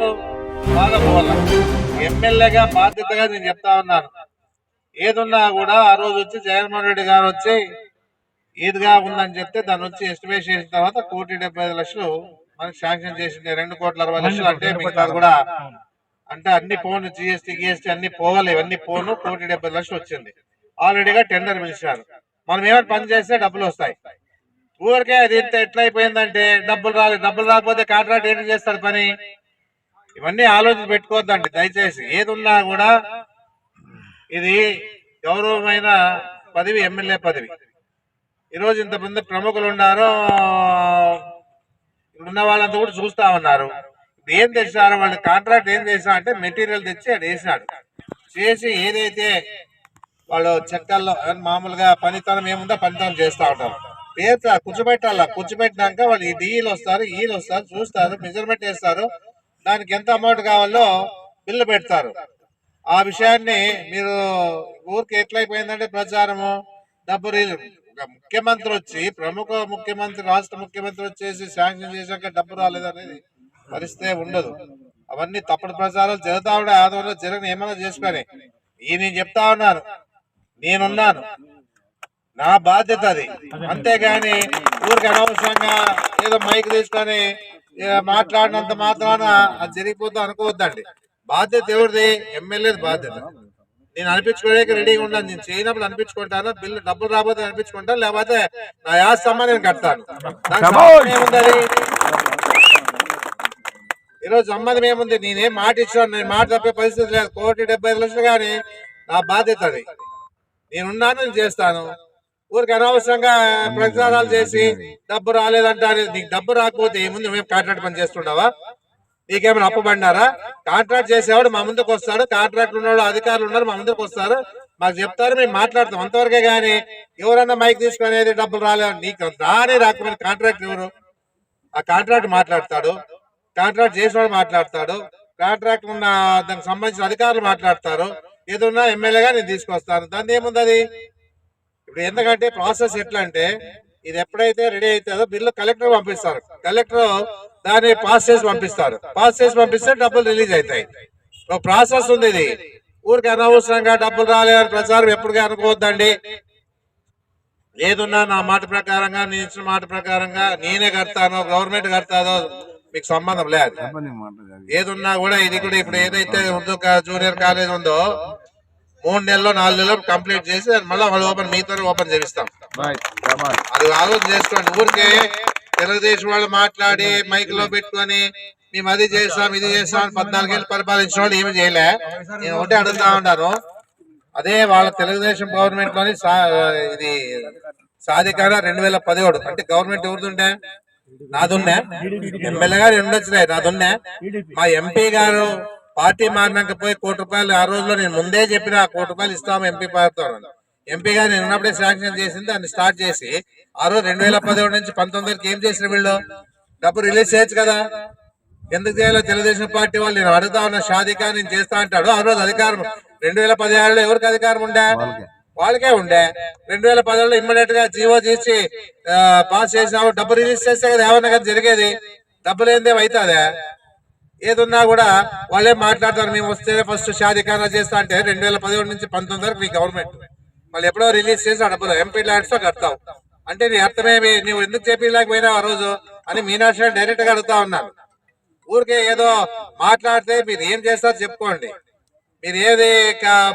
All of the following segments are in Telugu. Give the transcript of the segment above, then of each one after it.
బాగా పోవాల ఎమ్మెల్యేగా బాధ్యతగా నేను చెప్తా ఉన్నాను. ఏదున్నా కూడా ఆ రోజు వచ్చి జగన్మోహన్ రెడ్డి గారు వచ్చి ఈద్గా ఉందని చెప్తే దాని వచ్చి ఎస్టిమేట్ చేసిన తర్వాత కోటి డెబ్బై ఐదు లక్షలు మనకి శాంక్షన్ చేసింది రెండు కోట్ల అరవై లక్షలు అంటే మిగతా కూడా అంటే అన్ని పోను జిఎస్టీ గిఎస్టీ అన్ని పోవాలి. ఇవన్నీ పోను కోటి డెబ్బై లక్షలు వచ్చింది. ఆల్రెడీగా టెండర్ పిలిచారు. మనం ఏమైనా పని చేస్తే డబ్బులు వస్తాయి. ఊరికే అది ఇంత ఎట్లా అయిపోయిందంటే డబ్బులు రాలేదు డబ్బులు రాకపోతే కాంట్రాక్ట్ ఏం చేస్తాడు పని? ఇవన్నీ ఆలోచన పెట్టుకోవద్దండి. దయచేసి ఏది ఉన్నా కూడా ఇది గౌరవమైన పదవి ఎమ్మెల్యే పదవి. ఈరోజు ఇంతమంది ప్రముఖులు ఉన్నారు. ఉన్న వాళ్ళంతా కూడా చూస్తా ఉన్నారు. ఏం తెచ్చినారు? వాళ్ళు కాంట్రాక్ట్ ఏం చేసినా అంటే మెటీరియల్ తెచ్చి అది వేసినాడు. చేసి ఏదైతే వాళ్ళు చెక్కల్లో మామూలుగా పనితనం ఏముందో పనితనం చేస్తూ ఉంటారు. పేరు కూర్చోబెట్టాల? కూర్చోబెట్టినాక వాళ్ళు ఈ డీలు వస్తారు ఈలు వస్తారు చూస్తారు మెజర్మెంట్ వేస్తారు దానికి ఎంత అమౌంట్ కావాలో బిల్లు పెడతారు. ఆ విషయాన్ని మీరు ఊరికి ఎట్లయిపోయిందంటే ప్రచారము డబ్బు రీ- ముఖ్యమంత్రి వచ్చి ప్రముఖ ముఖ్యమంత్రి రాష్ట్ర ముఖ్యమంత్రి వచ్చేసి శాంక్షన్ చేశాక డబ్బు రాలేదనేది పరిస్థితే ఉండదు. అవన్నీ తప్పుడు ప్రచారాలు జరుగుతా ఉండే ఆధ్వర్యంలో జరగని ఏమైనా చేసుకొని ఈ నేను చెప్తా ఉన్నాను నేనున్నాను. నా బాధ్యత అది. అంతేగాని ఊరికి అనవసరంగా ఏదో మైక్ తీసుకొని మాట్లాడినంత మాత్రాన అది జరిగిపోతా అనుకోవద్దండి. బాధ్యత ఎవరిది? ఎమ్మెల్యే బాధ్యత. నేను అనిపించుకోవడానికి రెడీగా ఉన్నాను. నేను చేయనప్పుడు అనిపించుకుంటాను. బిల్లు డబ్బులు రాబోతే అనిపించుకుంటాను. లేకపోతే నా యాస్తమ్మ నేను కడతాను. ఏముంది ఈరోజు సంబంధం ఏముంది? నేనేం మాట ఇచ్చాను నేను మాట తప్పే పరిస్థితి లేదు. కోటి డెబ్బై లక్షలు కానీ నా బాధ్యత అది. నేనున్నాను నేను చేస్తాను. ఊరికి అనవసరంగా ప్రచారాలు చేసి డబ్బు రాలేదంటారు నీకు డబ్బు రాకపోతే ఏముంది మేము కాంట్రాక్ట్ పని చేస్తుండవా? నీకేమైనా అప్పబడినారా కాంట్రాక్ట్ చేసేవాడు మా ముందుకు వస్తాడు కాంట్రాక్ట్ ఉన్నవాడు అధికారులు ఉన్నారు మా ముందుకు వస్తారు. మాకు చెప్తారు మేము మాట్లాడతాం. అంతవరకే కానీ ఎవరన్నా మైక్ తీసుకునేది డబ్బులు రాలేదు నీకు రానే రాకపోయిన కాంట్రాక్ట్ ఎవరు? ఆ కాంట్రాక్ట్ మాట్లాడతాడు కాంట్రాక్ట్ చేసేవాడు మాట్లాడతాడు కాంట్రాక్ట్ ఉన్న దానికి సంబంధించిన అధికారులు మాట్లాడతారు. ఏదన్నా ఎమ్మెల్యేగా నేను తీసుకొస్తాను. దాన్ని ఏముంది అది? ఇప్పుడు ఎందుకంటే ప్రాసెస్ ఎట్లా అంటే ఇది ఎప్పుడైతే రెడీ అవుతుందో బిల్లు కలెక్టర్ పంపిస్తారు. కలెక్టర్ దాన్ని పాస్ చేసి పంపిస్తారు. పాస్ చేసి పంపిస్తే డబ్బులు రిలీజ్ అవుతాయి. ఒక ప్రాసెస్ ఉంది ఇది. ఊరికి అనవసరంగా డబ్బులు రాలేదని ప్రచారం ఎప్పటికీ అనుకోవద్దండి. ఏదున్నా నా మాట ప్రకారంగా నేను ఇచ్చిన మాట ప్రకారంగా నేనే కడతానో గవర్నమెంట్ కడతాదో మీకు సంబంధం లేదు. ఏదున్నా కూడా ఇది కూడా ఇప్పుడు ఏదైతే ఉందో జూనియర్ కాలేజ్ ఉందో మూడు నెలల్లో నాలుగు నెలలు కంప్లీట్ చేసి మళ్ళీ వాళ్ళు ఓపెన్ మీతో ఓపెన్ చేపిస్తాం. అది ఆలోచన చేసుకోండి. ఊరికే తెలుగుదేశం వాళ్ళు మాట్లాడి మైక్లో పెట్టుకొని మేము అది చేస్తాం ఇది చేస్తాం పద్నాలుగేళ్ళు పరిపాలించిన వాళ్ళు ఏమి చేయలే. నేను ఒకటే అడుగుతా ఉన్నాను అదే వాళ్ళ తెలుగుదేశం గవర్నమెంట్లోని ఇది సాధికార రెండు వేల పదిహేడు. అంటే గవర్నమెంట్ ఎవరిదుండే నాదున్నే. ఎమ్మెల్యే గారు రెండు వచ్చినాయి నాదున్నే. మా ఎంపీ గారు పార్టీ మారినాక పోయి కోటి రూపాయలు ఆ రోజులో నేను ముందే చెప్పిన ఆ కోటి రూపాయలు ఇస్తాము ఎంపీ పార్టీతో ఎంపీ గారు నేను ఉన్నప్పుడే శాంక్షన్ చేసింది దాన్ని స్టార్ట్ చేసి ఆ రోజు రెండు వేల పదిహేడు నుంచి పంతొమ్మిది వరకు ఏం చేసిన వీళ్ళు? డబ్బు రిలీజ్ చేయొచ్చు కదా. ఎందుకు చేయాలో తెలుగుదేశం పార్టీ వాళ్ళు నేను అడుగుతా ఉన్న షాదికా నేను చేస్తా అంటాడు. ఆ రోజు అధికారం రెండు వేల పదిహేడులో ఎవరికి అధికారం ఉండే? వాళ్ళకే. ఉండే. రెండు వేల పదిహేడులో ఇమ్మీడియట్గా జీవో తీసి పాస్ చేసినావు డబ్బు రిలీజ్ చేస్తే కదా ఏమన్నా కదా జరిగేది. డబ్బులు ఏందేం అవుతుందా? ఏదున్నా కూడా వాళ్ళే మాట్లాడతారు. మేము వస్తే ఫస్ట్ షాదిఖానా చేస్తా అంటే రెండు వేల పదిహేడు నుంచి పంతొమ్మిది వరకు నీ గవర్నమెంట్ వాళ్ళు ఎప్పుడో రిలీజ్ చేసి ఆ డబ్బులు ఎంపీ ల్యాండ్స్తో కడతావు అంటే నీ అర్థమేమి? నువ్వు ఎందుకు చేపించలేకపోయినావు ఆ రోజు? అని మీనాక్షి డైరెక్ట్గా అడుగుతా ఉన్నాను ఊరికే ఏదో మాట్లాడితే మీరు ఏం చేస్తారో చెప్పుకోండి. మీరు ఏది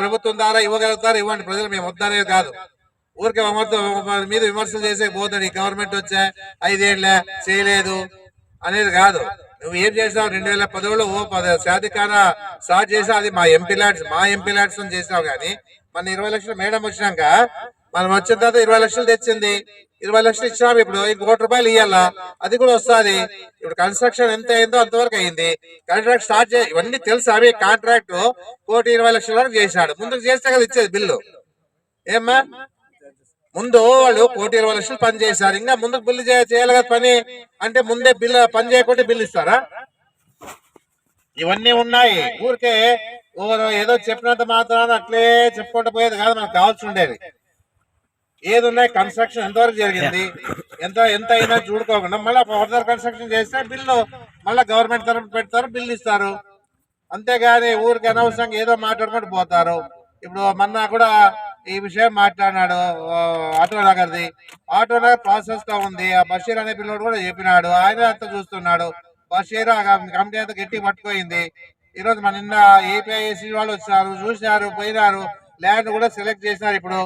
ప్రభుత్వం ద్వారా ఇవ్వగలుగుతారో ఇవ్వండి. ప్రజలు మేము వద్దనేది కాదు. ఊరికే మీద విమర్శలు చేసే పోతాడు గవర్నమెంట్ వచ్చా ఐదేళ్ళ చేయలేదు అనేది కాదు. నువ్వు ఏం చేసావు రెండు వేల పదవిలో ఓ పద సాధికార స్టార్ట్ చేసా అది మా ఎంపీ ల్యాడ్స్ మా ఎంపీ ల్యాడ్స్ అని చేసావు కానీ మన ఇరవై లక్షలు మేడం వచ్చినాక మనం వచ్చిన తర్వాత ఇరవై లక్షలు తెచ్చింది. ఇరవై లక్షలు ఇచ్చినాం ఇప్పుడు కోటి రూపాయలు ఇవ్వాలా అది కూడా వస్తుంది. ఇప్పుడు కన్స్ట్రక్షన్ ఎంత అయిందో అంతవరకు అయింది. కాంట్రాక్ట్ స్టార్ట్ చే ఇవన్నీ తెలుసు అవి కాంట్రాక్ట్ కోటి ఇరవై లక్షల వరకు చేశాడు ముందుకు చేస్తే కదా ఇచ్చేది బిల్లు. ఏమ్మా? ముందు వాళ్ళు కోటి ఇరవై లక్షలు పని చేశారు. ఇంకా ముందుకు బిల్లు చేయాలి కదా పని? అంటే ముందే బిల్లు పని చేయకుంటే బిల్లు ఇస్తారా? ఇవన్నీ ఉన్నాయి. ఊరికే ఏదో చెప్పినంత మాత్రాన అట్లే చెప్పుకుంటూ పోయేది కాదు. మనకు కావాల్సి ఉండేది. ఏది ఉన్నాయి కన్స్ట్రక్షన్ ఎంతవరకు జరిగింది? ఎంత ఎంత అయినా చూడుకోకుండా మళ్ళీ ఫర్దర్ కన్స్ట్రక్షన్ చేస్తే బిల్లు మళ్ళీ గవర్నమెంట్ తరఫున పెడతారు బిల్లు ఇస్తారు. అంతేగాని ఊరికి అనవసరంగా ఏదో మాట్లాడుకుంటూ పోతారు. ఇప్పుడు మొన్న కూడా ఈ విషయం మాట్లాడినాడు ఆటో నగర్ది ఆటో నగర్ ప్రాసెస్లో ఉంది. ఆ బషీర్ అనే పిల్లోడు కూడా చెప్పినాడు. ఆయన అంతా చూస్తున్నాడు. బషీర్ కమిటీ అంతా గట్టి పట్టుకోయింది ఈరోజు మన నిన్న ఏపీఐసి వాళ్ళు వచ్చారు చూసినారు పోయినారు. ల్యాండ్ కూడా సెలెక్ట్ చేసినారు ఇప్పుడు.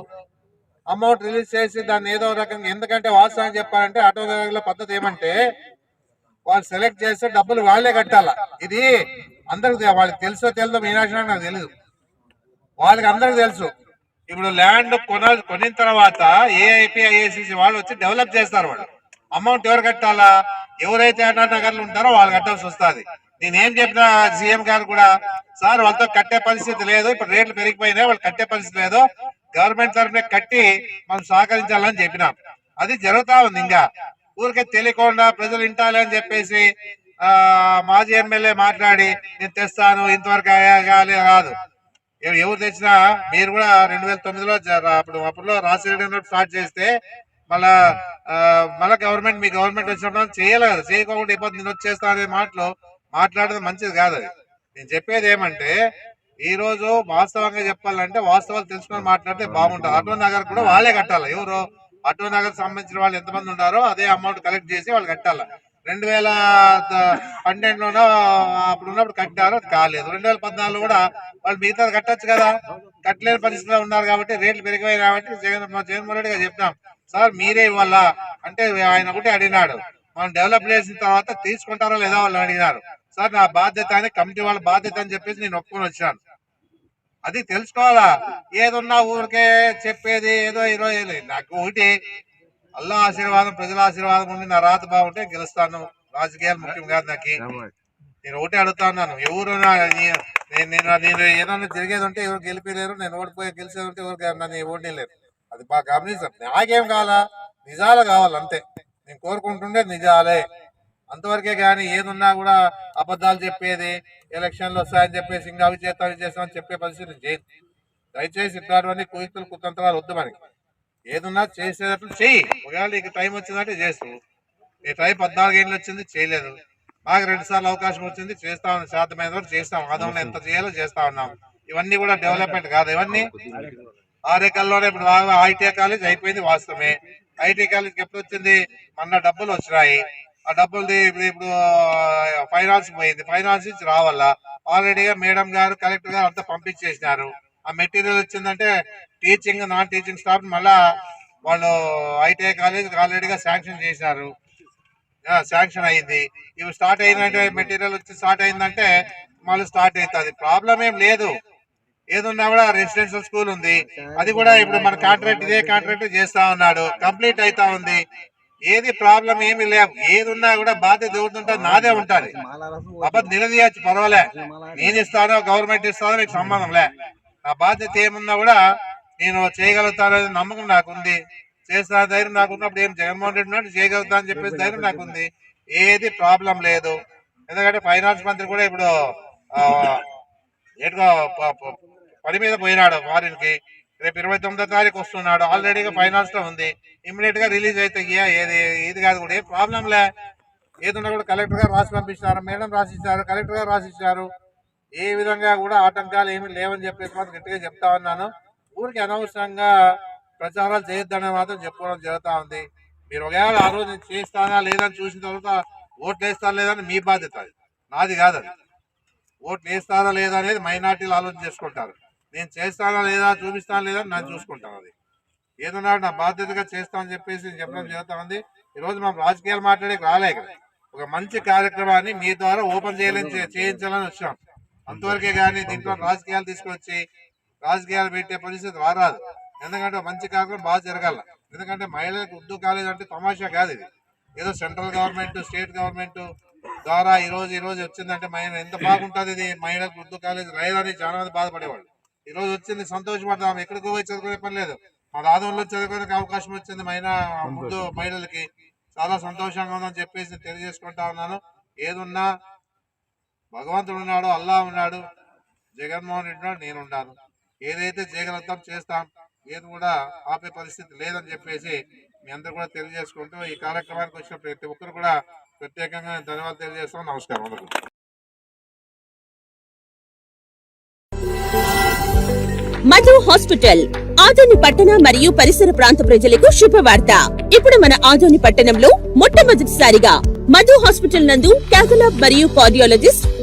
అమౌంట్ రిలీజ్ చేసి దాన్ని ఏదో రకంగా ఎందుకంటే వాస్తవం చెప్పాలంటే ఆటో నగర్లో పద్ధతి ఏమంటే వాళ్ళు సెలెక్ట్ చేస్తే డబ్బులు వాళ్ళే కట్టాల. ఇది అందరికి వాళ్ళకి తెలుసో తెలుదో మీనాక్షి నాకు తెలియదు వాళ్ళకి అందరికి తెలుసు. ఇప్పుడు ల్యాండ్ కొన కొనిన తర్వాత ఏఐపి ఐఏసిసి వాళ్ళు వచ్చి డెవలప్ చేస్తారు వాళ్ళు. అమౌంట్ ఎవరు కట్టాలా? ఎవరైతే ఆటో నగర్లు ఉంటారో వాళ్ళు కట్టాల్సి వస్తుంది. నేనేం చెప్పినా సీఎం గారు కూడా సార్ వాళ్ళతో కట్టే పరిస్థితి లేదు. ఇప్పుడు రేట్లు పెరిగిపోయినాయి. వాళ్ళు కట్టే పరిస్థితి లేదు. గవర్నమెంట్ తరఫున కట్టి మనం సహకరించాలని చెప్పినాం. అది జరుగుతా ఉంది ఇంకా. ఊరికే తెలియకుండా ప్రజలు వింటాలి అని చెప్పేసి మాజీ ఎమ్మెల్యే మాట్లాడి నేను తెస్తాను. ఇంతవరకు కాదు ఎవరు తెచ్చినా మీరు కూడా రెండు వేల తొమ్మిదిలో అప్పుడు అప్పుడులో రాజశేఖర స్టార్ట్ చేస్తే మళ్ళా మళ్ళా గవర్నమెంట్ మీ గవర్నమెంట్ వచ్చినప్పుడు చేయలేదు చేయకుండా చేయకోకుండా ఇప్పుడు నేను వచ్చేస్తా అనే మాటలు మాట్లాడడం మంచిది కాదు అది. నేను చెప్పేది ఏమంటే ఈ రోజు వాస్తవంగా చెప్పాలంటే వాస్తవాలు తెలుసుకొని మాట్లాడితే బాగుంటుంది. అటో నగర్ కూడా వాళ్ళే కట్టాలి. ఎవరు? అటో నగర్ సంబంధించిన వాళ్ళు ఎంతమంది ఉన్నారో అదే అమౌంట్ కలెక్ట్ చేసి వాళ్ళు కట్టాలి. రెండు వేల పన్నెండులోనో అప్పుడు ఉన్నప్పుడు కట్టారు అది కాలేదు. రెండు వేల పద్నాలుగులో కూడా వాళ్ళు మిగతా కట్టొచ్చు కదా. కట్టలేని పరిస్థితిలో ఉన్నారు కాబట్టి రేట్లు పెరిగిపోయాయి కాబట్టి జగన్ జగన్మోహన్ రెడ్డి గారు చెప్తాం సార్ మీరే ఇవ్వాల అంటే ఆయన ఒకటి అడిగినాడు మనం డెవలప్ చేసిన తర్వాత తీసుకుంటారో లేదా వాళ్ళు అడిగినారు. సార్ నా బాధ్యత అని కమిటీ వాళ్ళ బాధ్యత అని చెప్పేసి నేను ఒప్పుకొని వచ్చాను. అది తెలుసుకోవాలా? ఏదున్నా ఊరికే చెప్పేది ఏదో ఈరోజు నాకు ఒకటి అల్లా ఆశీర్వాదం ప్రజల ఆశీర్వాదం ఉండి నా రాత బాగుంటే గెలుస్తాను. రాజకీయాలు ముఖ్యం కాదు నాకు. నేను ఒకటే అడుగుతా ఉన్నాను. ఎవరు నా- నేను నేను ఏదన్నా జరిగేది ఉంటే ఎవరు గెలిపిలేరు నేను ఓడిపోయి గెలిచేది ఉంటే ఎవరు నన్ను ఓడిలేరు. అది బాగా గమనించాను నాకేం కావాలా? నిజాలు కావాలి అంతే. నేను కోరుకుంటుండే నిజాలే. అంతవరకే కానీ ఏదున్నా కూడా అబద్ధాలు చెప్పేది ఎలక్షన్లు వస్తాయని చెప్పేసి ఇంకా అవి చేస్తాం ఇవి చేస్తామని చెప్పే పరిస్థితి చేయదు దయచేసి ఇట్లాంటివన్నీ కుయుక్తులు కుతంత్రాలు వద్దు మనకి. ఏదున్నా చేసేటట్లు చెయ్యి. ఒకవేళ నీకు టైం వచ్చిందంటే చేస్తూ. ఈ టైం పద్నాలుగు వచ్చింది చేయలేదు. మాకు రెండు సార్లు అవకాశం వచ్చింది చేస్తా ఉన్నాం సాధ్యమైన వరకు చేస్తాం. ఆదంలో ఎంత చేయాలో చేస్తా ఉన్నాం. ఇవన్నీ కూడా డెవలప్మెంట్ కాదు. ఇవన్నీ ఆరేకల్లోనే ఇప్పుడు ఐటీ కాలేజ్ అయిపోయింది వాస్తవమే. ఐటీ కాలేజ్ ఎప్పుడు వచ్చింది? మొన్న డబ్బులు వచ్చినాయి. ఆ డబ్బులు ఇప్పుడు ఫైనాన్స్ పోయింది. ఫైనాన్స్ నుంచి రావాలా? ఆల్రెడీగా మేడం గారు కలెక్టర్ గారు అంతా పంపించేసినారు. ఆ మెటీరియల్ వచ్చిందంటే టీచింగ్ నాన్ టీచింగ్ స్టాఫ్ మళ్ళా వాళ్ళు ఐటీఐ కాలేజ్ ఆల్రెడీగా శాంక్షన్ చేశారు. శాంక్షన్ అయింది. ఇవి స్టార్ట్ అయిందంటే మెటీరియల్ వచ్చి స్టార్ట్ అయిందంటే మళ్ళీ స్టార్ట్ అవుతుంది. ప్రాబ్లం ఏం లేదు. ఏదున్నా కూడా రెసిడెన్షియల్ స్కూల్ ఉంది. అది కూడా ఇప్పుడు మన కాంట్రాక్ట్ ఇదే కాంట్రాక్ట్ చేస్తా ఉన్నాడు. కంప్లీట్ అవుతా ఉంది. ఏది ప్రాబ్లం ఏమి లేవు. ఏది ఉన్నా కూడా బాధ్యత ఎవరుంటే నాదే ఉంటది అబ్బా నిలదీయచ్చు పర్వాలే. నేను ఇస్తానో గవర్నమెంట్ ఇస్తానో నీకు సంబంధం లే. నా బాధ్యత ఏమున్నా కూడా నేను చేయగలుగుతాననే నమ్మకం నాకుంది. చేస్తా ధైర్యం నాకు ఉన్నప్పుడు ఏం జగన్మోహన్ రెడ్డి ఉన్నాడు చేయగలుగుతా అని చెప్పేసి ధైర్యం నాకుంది. ఏది ప్రాబ్లం లేదు. ఎందుకంటే ఫైనాన్స్ మంత్రి కూడా ఇప్పుడు ఆ, ఏటుగా పని మీద పోయినాడు ఫారిన్కి. రేపు ఇరవై తొమ్మిదో తారీఖు వస్తున్నాడు. ఆల్రెడీగా ఫైనాన్స్లో ఉంది. ఇమ్మీడియట్గా రిలీజ్ అయితే ఏ- ఏది ఇది కాదు కూడా. ఏం ప్రాబ్లం లే. ఏదన్నా కూడా కలెక్టర్ గారు రాసి పంపిస్తారు. మేడం రాసిచ్చారు కలెక్టర్ గారు రాసి ఇచ్చారు ఏ విధంగా కూడా ఆటంకాలు ఏమి లేవని చెప్పేసి మాత్రం గట్టిగా చెప్తా ఉన్నాను. ఊరికి అనవసరంగా ప్రచారాలు చేయొద్దని మాత్రం చెప్పుకోవడం జరుగుతూ ఉంది. మీరు ఒకవేళ ఆ రోజు నేను చేస్తానా లేదని చూసిన తర్వాత ఓట్లు వేస్తారా లేదని మీ బాధ్యత అది. నాది కాదు అది. ఓట్లు వేస్తారా లేదా అనేది మైనార్టీలు ఆలోచన చేసుకుంటారు. నేను చేస్తానా లేదా చూపిస్తానా లేదా అని నేను చూసుకుంటాను అది. ఏదన్నా నా బాధ్యతగా చేస్తామని చెప్పేసి నేను చెప్పడం జరుగుతూ ఉంది. ఈరోజు మనం రాజకీయాలు మాట్లాడే రాలే ఒక మంచి కార్యక్రమాన్ని మీ ద్వారా ఓపెన్ చేయాలని చేయించాలని వచ్చాం అంతవరకే కానీ దీంట్లో రాజకీయాలు తీసుకొచ్చి రాజకీయాలు పెట్టే పరిస్థితి రారాదు. ఎందుకంటే మంచి కార్యక్రమం బాగా జరగాల. ఎందుకంటే మహిళలకు ఉర్దూ కాలేజ్ అంటే తమాషా కాదు ఇది. ఏదో సెంట్రల్ గవర్నమెంట్ స్టేట్ గవర్నమెంట్ ద్వారా ఈ రోజు ఈ రోజు వచ్చిందంటే మహిళ ఎంత బాగుంటుంది ఇది? మహిళలకు ఉర్దూ కాలేజ్ లేదని చాలా మంది బాధపడేవాళ్ళు. ఈ రోజు వచ్చింది సంతోషపడతాం ఎక్కడికి పోయి చదువుకునే పని లేదు. మా రాధంలో చదువుకునే అవకాశం వచ్చింది మహిళ ముందు మహిళలకి. చాలా సంతోషంగా ఉందని చెప్పేసి తెలియజేసుకుంటా ఉన్నాను. ఏదున్నా భగవంతుడు ఉన్నాడు అల్లా ఉన్నాడు జగన్మోహన్ రెడ్డి ఉన్నాడు నేను ఉన్నాను ఏదైతే చేయగలుగుతాం చేస్తాం ఏది కూడా ఆపే పరిస్థితి లేదని చెప్పేసి మీ అందరూ కూడా తెలియజేసుకుంటూ ఈ కార్యక్రమానికి వచ్చిన ప్రతి ఒక్కరు కూడా ప్రత్యేకంగా ధన్యవాదాలు తెలియజేస్తాం నమస్కారం అందరికీ. మధు హాస్పిటల్ ఆదోని పట్టణ మరియు పరిసర ప్రాంత ప్రజలకు శుభవార్త. ఇప్పుడు మన ఆదోని పట్టణంలో మొట్టమొదటిసారిగా మధు హాస్పిటల్ నందు క్యాథలాబ్ మరియు కార్డియాలజిస్ట్